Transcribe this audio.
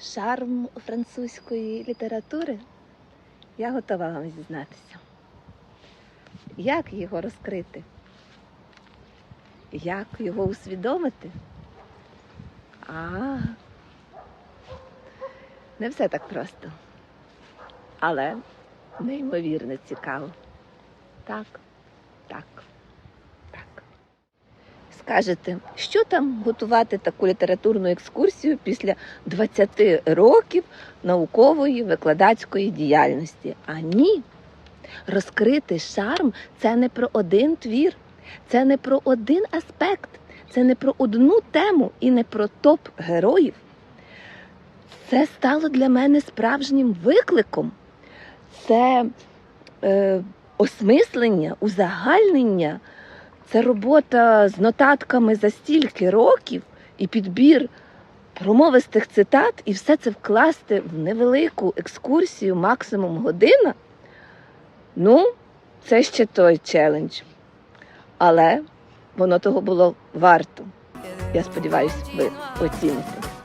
шарм французької літератури, я готова вам зізнатися. Як його розкрити? Як його усвідомити? А, не все так просто. Але неймовірно цікаво. Так, так. Скажете, що там готувати таку літературну екскурсію після 20 років наукової викладацької діяльності? А ні. Розкрити шарм це не про один твір, це не про один аспект, це не про одну тему і не про топ героїв. Це стало для мене справжнім викликом. Це е, осмислення, узагальнення, це робота з нотатками за стільки років і підбір промовистих цитат, і все це вкласти в невелику екскурсію, максимум година. Ну, це ще той челендж. Але воно того було варто. Я сподіваюся, ви оціните.